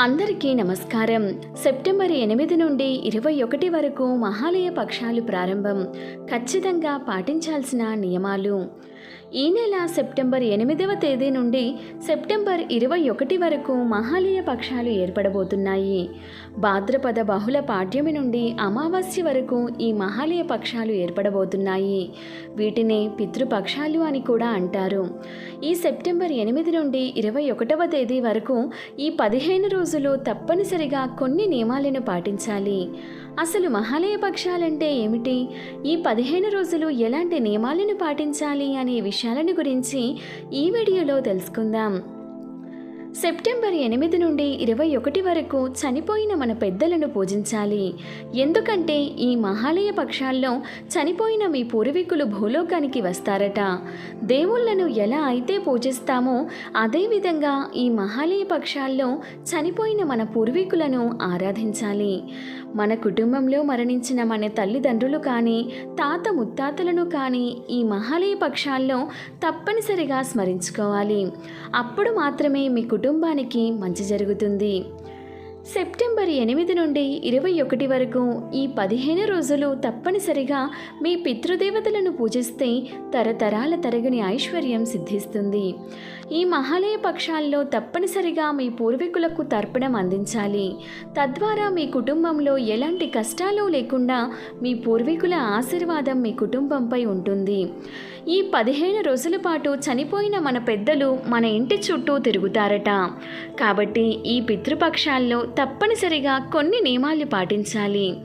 అందరికీ నమస్కారం. సెప్టెంబర్ ఎనిమిది నుండి ఇరవై ఒకటి వరకు మహాలయ పక్షాలు ప్రారంభం. ఖచ్చితంగా పాటించాల్సిన నియమాలు. ఈ నెల సెప్టెంబర్ ఎనిమిదవ తేదీ నుండి సెప్టెంబర్ ఇరవై ఒకటి వరకు మహాలయ పక్షాలు ఏర్పడబోతున్నాయి. భాద్రపద బహుళ పాడ్యమి నుండి అమావాస్య వరకు ఈ మహాలయ పక్షాలు ఏర్పడబోతున్నాయి. వీటిని పితృపక్షాలు అని కూడా అంటారు. ఈ సెప్టెంబర్ ఎనిమిది నుండి ఇరవై ఒకటవ తేదీ వరకు ఈ పదిహేను రోజులు తప్పనిసరిగా కొన్ని నియమాలను పాటించాలి. అసలు మహాలయ పక్షాలంటే ఏమిటి? ఈ పదిహేను రోజులు ఎలాంటి నియమాలను పాటించాలి అనే విషయం విషయాలను గురించి ఈ వీడియోలో తెలుసుకుందాం. సెప్టెంబర్ ఎనిమిది నుండి ఇరవై ఒకటి వరకు చనిపోయిన మన పెద్దలను పూజించాలి. ఎందుకంటే ఈ మహాలయ పక్షాల్లో చనిపోయిన మీ పూర్వీకులు భూలోకానికి వస్తారట. దేవుళ్ళను ఎలా అయితే పూజిస్తామో అదేవిధంగా ఈ మహాలయ పక్షాల్లో చనిపోయిన మన పూర్వీకులను ఆరాధించాలి. మన కుటుంబంలో మరణించిన మన తల్లిదండ్రులు కానీ తాత ముత్తాతలను కానీ ఈ మహాలయ పక్షాల్లో తప్పనిసరిగా స్మరించుకోవాలి. అప్పుడు మాత్రమే మీ కుటుంబానికి మంచి జరుగుతుంది. సెప్టెంబర్ ఎనిమిది నుండి ఇరవై ఒకటి వరకు ఈ పదిహేను రోజులు తప్పనిసరిగా మీ పితృదేవతలను పూజిస్తే తరతరాల తరగని ఐశ్వర్యం సిద్ధిస్తుంది. ఈ మహాలయ పక్షాల్లో తప్పనిసరిగా మీ పూర్వీకులకు తర్పణం అందించాలి. తద్వారా మీ కుటుంబంలో ఎలాంటి కష్టాలు లేకుండా మీ పూర్వీకుల ఆశీర్వాదం మీ కుటుంబంపై ఉంటుంది. ఈ పదిహేను రోజుల పాటు చనిపోయిన మన పెద్దలు మన ఇంటి చుట్టూ తిరుగుతారట. కాబట్టి ఈ పితృపక్షాల్లో తప్పనిసరిగా కొన్ని నియమాలు పాటించాలి.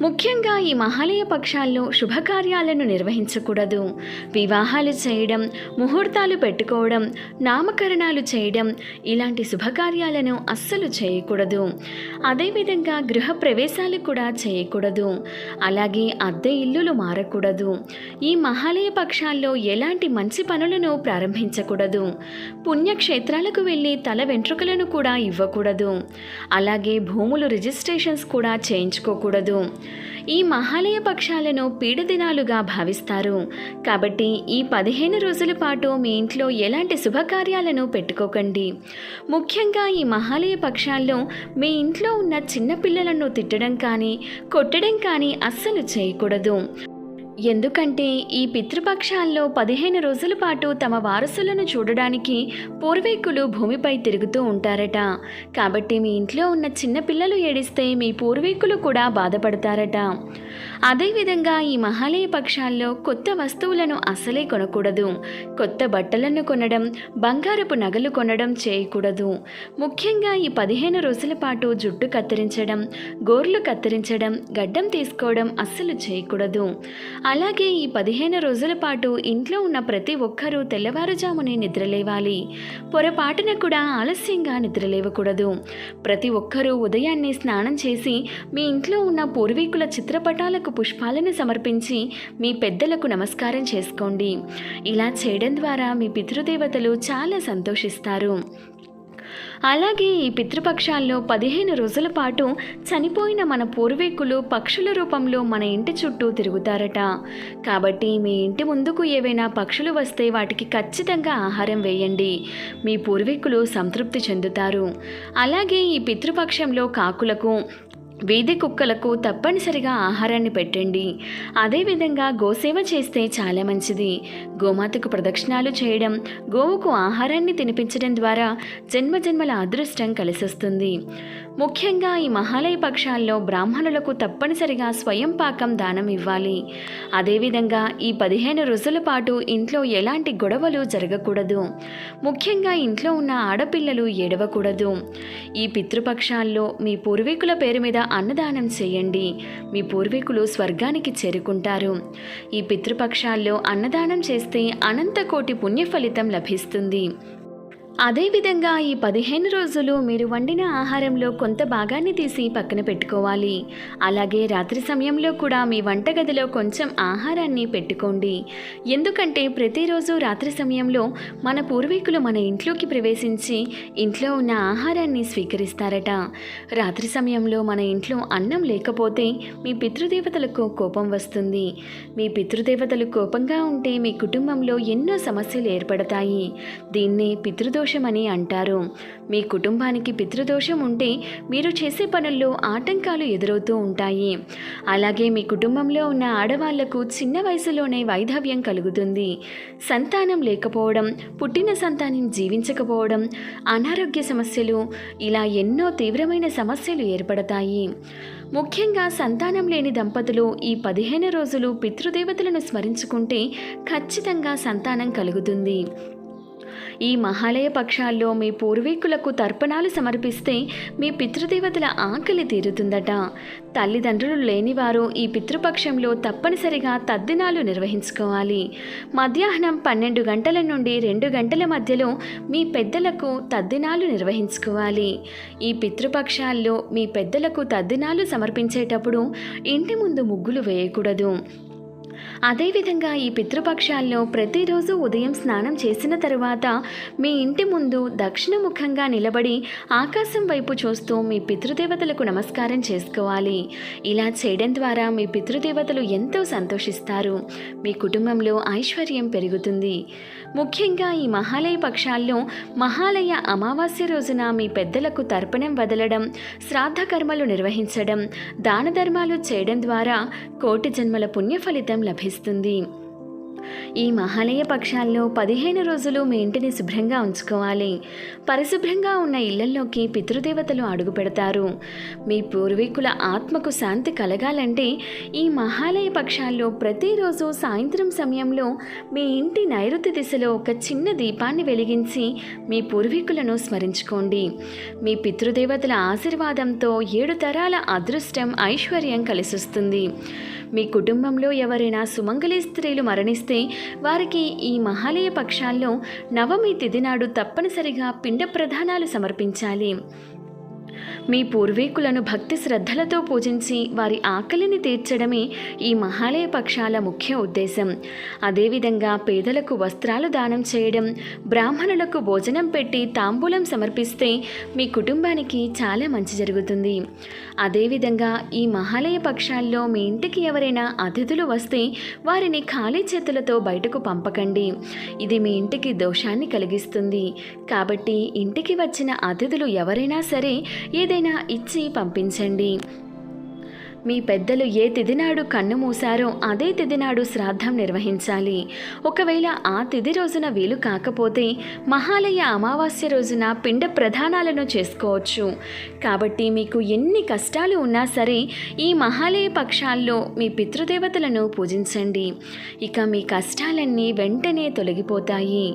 ముఖ్యంగా ఈ మహాలయ పక్షాల్లో శుభకార్యాలను నిర్వహించకూడదు. వివాహాలు చేయడం ముహూర్తాలు పెట్టుకోవడం నామకరణాలు చేయడం ఇలాంటి శుభకార్యాలను అస్సలు చేయకూడదు. అదేవిధంగా గృహ ప్రవేశాలు కూడా చేయకూడదు. అలాగే అద్దె ఇల్లులు మారకూడదు. ఈ మహాలయ పక్షాల్లో ఎలాంటి మంచి పనులను ప్రారంభించకూడదు. పుణ్యక్షేత్రాలకు వెళ్ళి తల వెంట్రుకలను కూడా ఇవ్వకూడదు. అలాగే భూములు రిజిస్ట్రేషన్స్ కూడా చేయించుకోకూడదు. ఈ మహాలయ పక్షాలను పీడదినాలుగా భావిస్తారు. కాబట్టి ఈ పదిహేను రోజుల పాటు మీ ఇంట్లో ఎలాంటి శుభకార్యాలను పెట్టుకోకండి. ముఖ్యంగా ఈ మహాలయ పక్షాల్లో మీ ఇంట్లో ఉన్న చిన్నపిల్లలను తిట్టడం కానీ కొట్టడం కానీ అస్సలు చేయకూడదు. ఎందుకంటే ఈ పితృపక్షాల్లో పదిహేను రోజుల పాటు తమ వారసులను చూడడానికి పూర్వీకులు భూమిపై తిరుగుతూ ఉంటారట. కాబట్టి మీ ఇంట్లో ఉన్న చిన్న పిల్లలు ఏడిస్తే మీ పూర్వీకులు కూడా బాధపడతారట. అదేవిధంగా ఈ మహాలయ పక్షాల్లో కొత్త వస్తువులను అసలే కొనకూడదు. కొత్త బట్టలను కొనడం బంగారపు నగలు కొనడం చేయకూడదు. ముఖ్యంగా ఈ పదిహేను రోజుల పాటు జుట్టు కత్తిరించడం గోర్లు కత్తిరించడం గడ్డం తీసుకోవడం అస్సలు చేయకూడదు. అలాగే ఈ పదిహేను రోజుల పాటు ఇంట్లో ఉన్న ప్రతి ఒక్కరూ తెల్లవారుజామునే నిద్రలేవాలి. పొరపాటున కూడా ఆలస్యంగా నిద్రలేవకూడదు. ప్రతి ఒక్కరూ ఉదయాన్నే స్నానం చేసి మీ ఇంట్లో ఉన్న పూర్వీకుల చిత్రపటాలకు పుష్పాలను సమర్పించి మీ పెద్దలకు నమస్కారం చేసుకోండి. ఇలా చేయడం ద్వారా మీ పితృదేవతలు చాలా సంతోషిస్తారు. అలాగే ఈ పితృపక్షాల్లో పదిహేను రోజుల పాటు చనిపోయిన మన పూర్వీకులు పక్షుల రూపంలో మన ఇంటి చుట్టూ తిరుగుతారట. కాబట్టి మీ ఇంటి ముందుకు ఏవైనా పక్షులు వస్తే వాటికి ఖచ్చితంగా ఆహారం వేయండి. మీ పూర్వీకులు సంతృప్తి చెందుతారు. అలాగే ఈ పితృపక్షంలో కాకులకు వీధి కుక్కలకు తప్పనిసరిగా ఆహారాన్ని పెట్టండి. అదేవిధంగా గోసేవ చేస్తే చాలా మంచిది. గోమాతకు ప్రదక్షిణాలు చేయడం గోవుకు ఆహారాన్ని తినిపించడం ద్వారా జన్మజన్మల అదృష్టం కలిసొస్తుంది. ముఖ్యంగా ఈ మహాలయ పక్షాల్లో బ్రాహ్మణులకు తప్పనిసరిగా స్వయం పాకం దానం ఇవ్వాలి. అదేవిధంగా ఈ పదిహేను రోజుల పాటు ఇంట్లో ఎలాంటి గొడవలు జరగకూడదు. ముఖ్యంగా ఇంట్లో ఉన్న ఆడపిల్లలు ఏడవకూడదు. ఈ పితృపక్షాల్లో మీ పూర్వీకుల పేరు మీద అన్నదానం చేయండి. మీ పూర్వీకులు స్వర్గానికి చేరుకుంటారు. ఈ పితృపక్షాల్లో అన్నదానం చేస్తే అనంత కోటి పుణ్య ఫలితం లభిస్తుంది. అదేవిధంగా ఈ పదిహేను రోజులు మీరు వండిన ఆహారంలో కొంత భాగాన్ని తీసి పక్కన పెట్టుకోవాలి. అలాగే రాత్రి సమయంలో కూడా మీ వంటగదిలో కొంచెం ఆహారాన్ని పెట్టుకోండి. ఎందుకంటే ప్రతిరోజు రాత్రి సమయంలో మన పూర్వీకులు మన ఇంట్లోకి ప్రవేశించి ఇంట్లో ఉన్న ఆహారాన్ని స్వీకరిస్తారట. రాత్రి సమయంలో మన ఇంట్లో అన్నం లేకపోతే మీ పితృదేవతలకు కోపం వస్తుంది. మీ పితృదేవతలు కోపంగా ఉంటే మీ కుటుంబంలో ఎన్నో సమస్యలు ఏర్పడతాయి. దీన్నే పితృదోష పితృదోషమని అంటారు. మీ కుటుంబానికి పితృదోషం ఉంటే మీరు చేసే పనుల్లో ఆటంకాలు ఎదురవుతూ ఉంటాయి. అలాగే మీ కుటుంబంలో ఉన్న ఆడవాళ్ళకు చిన్న వయసులోనే వైధవ్యం కలుగుతుంది. సంతానం లేకపోవడం పుట్టిన సంతానం జీవించకపోవడం అనారోగ్య సమస్యలు ఇలా ఎన్నో తీవ్రమైన సమస్యలు ఏర్పడతాయి. ముఖ్యంగా సంతానం లేని దంపతులు ఈ పదిహేను రోజులు పితృదేవతలను స్మరించుకుంటే ఖచ్చితంగా సంతానం కలుగుతుంది. ఈ మహాలయ పక్షాల్లో మీ పూర్వీకులకు తర్పణాలు సమర్పిస్తే మీ పితృదేవతల ఆకలి తీరుతుందట. తల్లిదండ్రులు లేనివారు ఈ పితృపక్షంలో తప్పనిసరిగా తద్దినాలు నిర్వహించుకోవాలి. మధ్యాహ్నం పన్నెండు గంటల నుండి రెండు గంటల మధ్యలో మీ పెద్దలకు తద్దినాలు నిర్వహించుకోవాలి. ఈ పితృపక్షాల్లో మీ పెద్దలకు తద్దినాలు సమర్పించేటప్పుడు ఇంటి ముందు ముగ్గులు వేయకూడదు. అదేవిధంగా ఈ పితృపక్షాల్లో ప్రతిరోజు ఉదయం స్నానం చేసిన తరువాత మీ ఇంటి ముందు దక్షిణముఖంగా నిలబడి ఆకాశం వైపు చూస్తూ మీ పితృదేవతలకు నమస్కారం చేసుకోవాలి. ఇలా చేయడం ద్వారా మీ పితృదేవతలు ఎంతో సంతోషిస్తారు. మీ కుటుంబంలో ఐశ్వర్యం పెరుగుతుంది. ముఖ్యంగా ఈ మహాలయ పక్షాల్లో మహాలయ అమావాస్య రోజున మీ పెద్దలకు తర్పణం వదలడం శ్రాద్ధ కర్మలు నిర్వహించడం దాన ధర్మాలు చేయడం ద్వారా కోటి జన్మల పుణ్య ఫలితం లభిస్తుంది. ఈ మహాలయ పక్షాల్లో పదిహేను రోజులు మీ ఇంటిని శుభ్రంగా ఉంచుకోవాలి. పరిశుభ్రంగా ఉన్న ఇళ్ళల్లోకి పితృదేవతలు అడుగు పెడతారు. మీ పూర్వీకుల ఆత్మకు శాంతి కలగాలంటే ఈ మహాలయ పక్షాల్లో ప్రతిరోజు సాయంత్రం సమయంలో మీ ఇంటి నైరుతి దిశలో ఒక చిన్న దీపాన్ని వెలిగించి మీ పూర్వీకులను స్మరించుకోండి. మీ పితృదేవతల ఆశీర్వాదంతో ఏడు తరాల అదృష్టం ఐశ్వర్యం కలిసొస్తుంది. మీ కుటుంబంలో ఎవరైనా సుమంగళి స్త్రీలు మరణిస్తే వారికి ఈ మహాలయ పక్షాల్లో నవమి తిథి నాడు తప్పనిసరిగా పిండ ప్రధానాలు సమర్పించాలి. మీ పూర్వీకులను భక్తి శ్రద్ధలతో పూజించి వారి ఆకలిని తీర్చడమే ఈ మహాలయ పక్షాల ముఖ్య ఉద్దేశం. అదేవిధంగా పేదలకు వస్త్రాలు దానం చేయడం బ్రాహ్మణులకు భోజనం పెట్టి తాంబూలం సమర్పిస్తే మీ కుటుంబానికి చాలా మంచి జరుగుతుంది. అదేవిధంగా ఈ మహాలయ పక్షాల్లో మీ ఇంటికి ఎవరైనా అతిథులు వస్తే వారిని ఖాళీ చేతులతో బయటకు పంపకండి. ఇది మీ ఇంటికి దోషాన్ని కలిగిస్తుంది. కాబట్టి ఇంటికి వచ్చిన అతిథులు ఎవరైనా సరే ఏదైనా ఇచ్చి పంపించండి. మీ పెద్దలు ఏ తిదినాడు కన్ను మూసారో అదే తిదినాడు శ్రాద్ధం నిర్వహించాలి. ఒకవేళ ఆ తిథి రోజున వీలు కాకపోతే మహాలయ అమావాస్య రోజున పిండ ప్రధానాలను చేసుకోవచ్చు. కాబట్టి మీకు ఎన్ని కష్టాలు ఉన్నా సరే ఈ మహాలయ పక్షాల్లో మీ పితృదేవతలను పూజించండి. ఇక మీ కష్టాలన్నీ వెంటనే తొలగిపోతాయి.